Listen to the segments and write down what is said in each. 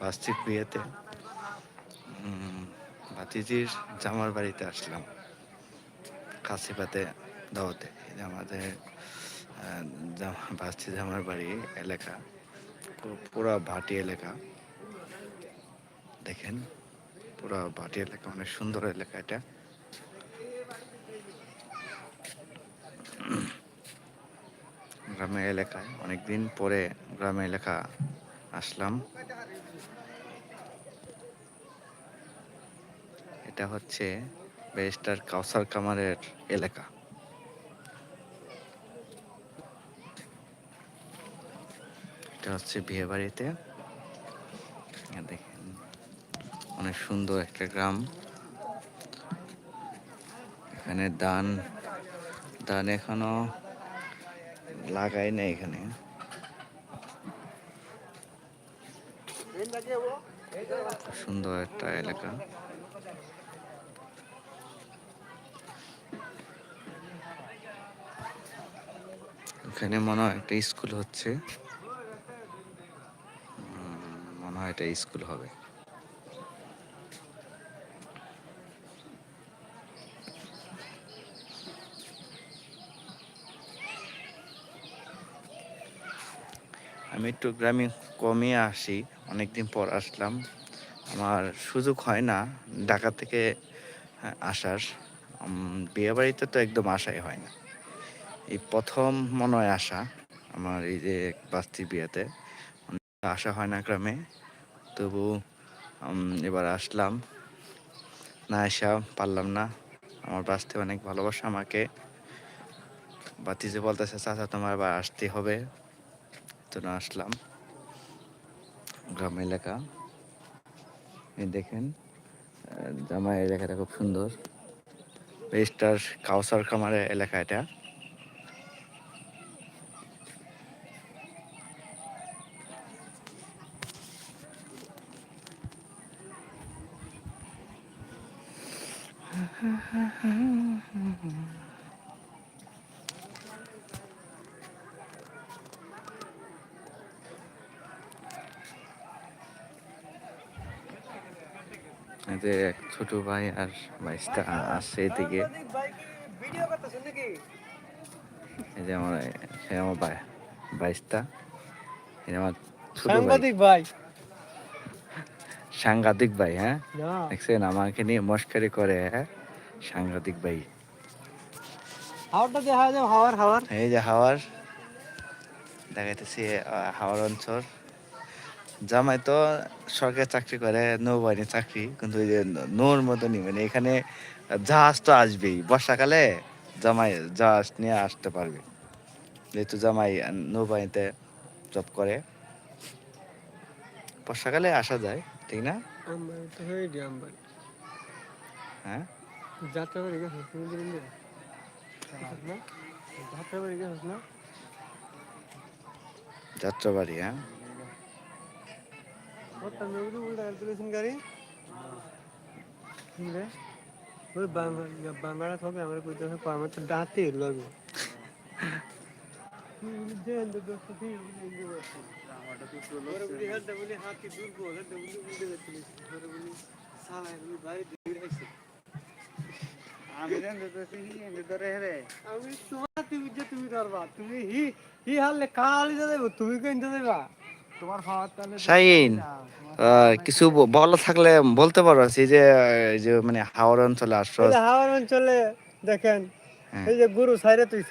বাস্তিক বিয়েতে ভাতিজির জামার বাড়িতে আসলাম। কাশিপাতে দাওয়াতে। আমাদের বাস্তি জামার বাড়ি এলাকা। পুরা ভাটি এলাকা। দেখেন, পুরা ভাটি এলাকা, অনেক সুন্দর এলাকা এটা। গ্রামের এলাকায় অনেকদিন পরে গ্রামের এলাকা আসলাম। এটা হচ্ছে ব্যারিস্টার কাউসার কামারের এলাকা। এটা হচ্ছে বিয়ে বাড়িতে। দেখেন অনেক সুন্দর একটা গ্রাম। এখানে দান দান এখনও লাগাই না এখানে। সুন্দর একটা এলাকা। এখানে মনে হয় একটা স্কুল হচ্ছে। মনে হয় এটা স্কুল হবে। আমি একটু গ্রামে কমই আসি অনেকদিন পর আসলাম। আমার সুযোগ হয় না ঢাকা থেকে হ্যাঁ, আসার। উম, বিয়ে বাড়িতে তো একদম আসাই হয় না। এই প্রথম মনে হয় আসা আমার এই যে বাস্তি বিয়েতে। আসা হয় না গ্রামে। তবু এবার আসলাম। না আসা পারলাম না। আমার বাঁচতে অনেক ভালোবাসা আমাকে। বাতিজে বলতেছে চাচা তোমার আবার আসতে হবে। না আসলাম গ্রাম এলাকা। এই দেখেন জামা এলাকাটা খুব সুন্দর। রেজিস্টার কাউসার খামারের এলাকা এটা। এই এক ছোট ভাই আর আসছে এদিকে। এই যে আমার সে আমার ভাই এই আমার ছোট ভাই। সাংঘাতিক ভাই হ্যাঁ? দেখছেন আমাকে নিয়ে মস্কারি করে হ্যাঁ? সাংঘাতিক ভাই। হাওয়ারটা দেখা যায় হাওয়ার হাওয়ার। এই যে হাওয়ার দেখাইতেছি হাওয়ার অঞ্চল। জামাই তো সরকারি চাকরি করে নৌবাহিনী চাকরি কিন্তু ওই যে নৌর মতনই মানে এখানে জাহাজ তো আসবেই। বর্ষাকালে জামাই জাহাজ নিয়ে আসতে পারবে। যেহেতু জামাই নৌবাহিনীতে জব করে। বর্ষাকালে আসা যায় ঠিক না? হয়ে গিয়ে আমার দাঁতে লাগবে হাতি দুর্বল আমি জানতে তো চিনি আমি তো রে রে আমি তোমার তুমি যে তুমি ধরবা তুমি হি হি হারলে কালি দেবো তুমি কিনতে দেবা তোমার খাওয়ার তাহলে শাহিন কিছু বলা থাকলে বলতে পারো এই যে যে মানে হাওড় অঞ্চলে আসছো। হাওয়ার অঞ্চলে দেখেন হ্যাঁ। এই যে গুরু সাইরে তুই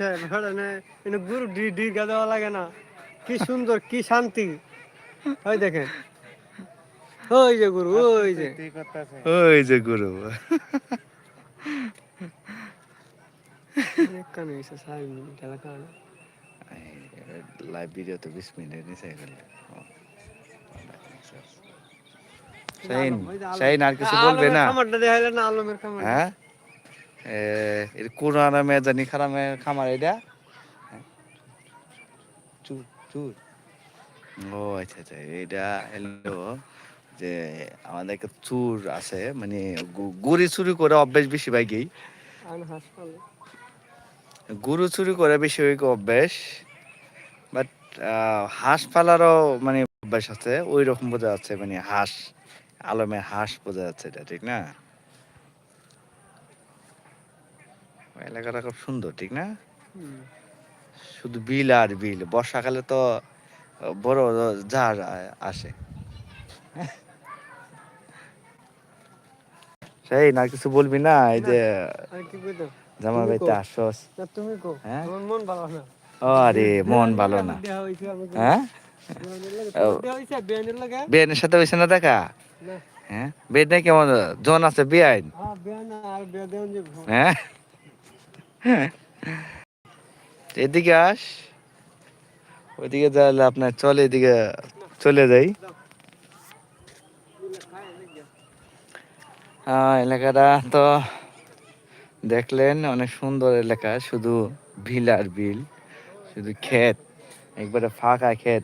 গুরু ডি ডি গা দেওয়া লাগে না। কি সুন্দর কি শান্তি। ওই দেখেন। ওই যে গুরু ওই যে। ওই যে গুরু। লাইভ ভিডিও তো বিশ মিনিট নিচে গেল। শাহিন শাহিন আর কিছু বলবে না? হ্যাঁ? এর কোন আরামে জানি খারামে খামার এটা হ্যাঁ? চুর চুর। ও আচ্ছা আচ্ছা এটা হলো যে আমাদের একটা চুর আছে মানে গুড়ি চুরি করে অভ্যেস বেশি ভাগেই গরু চুরি করে বেশি অভ্যেস? হাঁস পালারও মানে অভ্যাস আছে ওই রকম বোঝা যাচ্ছে মানে হাঁস আলমের হাঁস বোঝা যাচ্ছে এটা ঠিক না? এলাকাটা খুব সুন্দর ঠিক না? শুধু বিল আর বিল বর্ষাকালে তো বড় জাহাজ আসে। সেই না কিছু বলবি না এই যে বাড়িতে কও। আসস। তুমি হ্যাঁ? মন ভালো না? আরে, মন ভালো না। হ্যাঁ? বেনের সাথে হয়েছে না দেখা? হ্যাঁ? বেদ কেমন? জন আছে, বেআইন। হ্যাঁ? এদিকে আস। ওইদিকে তাহলে আপনার চলে, এদিকে চলে যাই। হ্যাঁ এলাকাটা তো দেখলেন, অনেক সুন্দর এলাকা, শুধু বিল আর বিল। শুধু ক্ষেত, একবারে ফাঁকা ক্ষেত।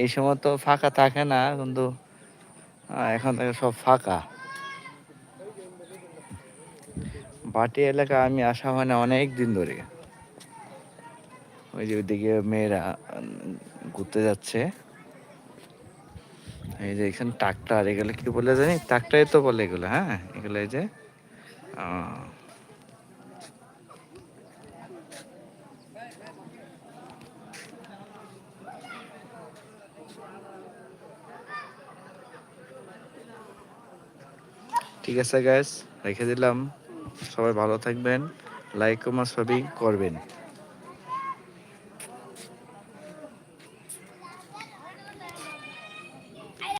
এই সময় তো ফাঁকা থাকে না, কিন্তু এখন থেকে সব ফাঁকা। বাটি এলাকা আমি আসা হয় না অনেক দিন ধরে। ওই যে ওইদিকে মেয়েরা ঘুরতে যাচ্ছে। এই যে এখানে ট্রাক্টর, এগুলো কি বলে জানি? ট্রাক্টরে তো বলে এগুলো হ্যাঁ? এগুলো এই যে ঠিক আছে গ্যাস রেখে দিলাম। সবাই ভালো থাকবেন লাইক কমেন্ট সবই করবেন।